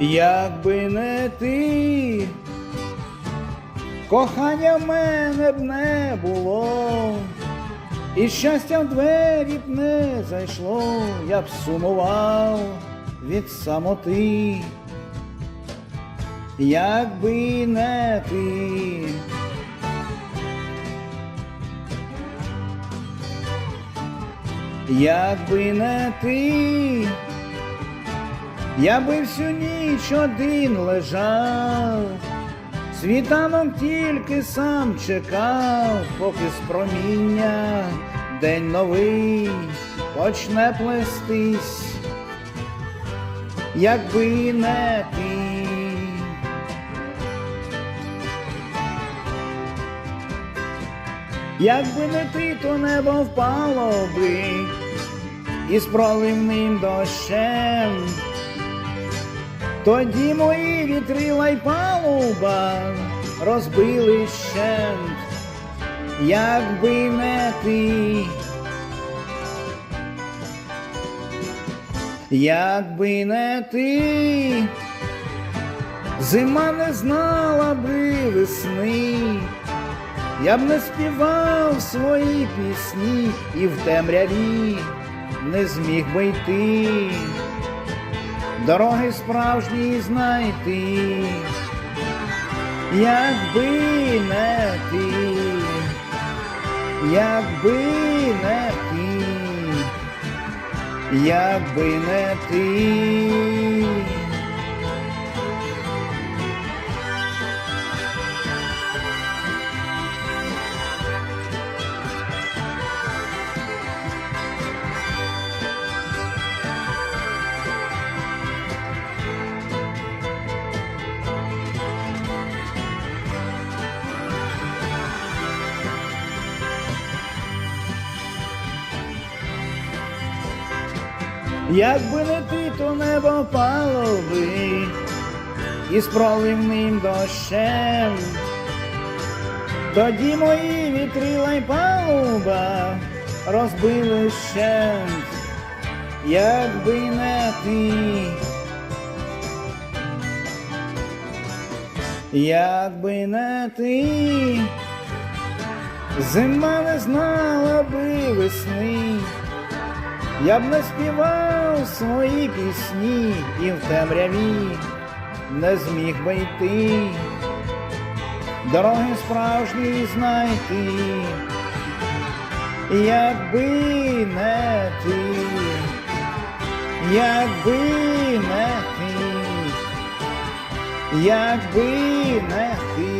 Якби не ти, кохання в мене б не було, і щастя в двері б не зайшло, я б сумував від самоти, якби не ти. Якби не ти, я би всю ніч один лежав, світанок тільки сам чекав, поки з проміння день новий почне плестись, якби не ти. Якби не ти, то небо впало би із проливним дощем. Тоді мої вітрила й палуба розбили щент, якби не ти, якби не ти, зима не знала би весни. Я б не співав свої пісні і в темряві не зміг би йти, дороги справжні знайти, якби не ти, якби не ти, якби не ти. Якби не ти, то небо впало би із проливним дощем. Тоді мої вітрила й палуба розбили щент, якби не ти, якби не ти, зима не знала би весни. Я б не співав свої пісні і в темряві не зміг би йти, дороги справжні знайти, якби не ти, якби не ти, якби не ти.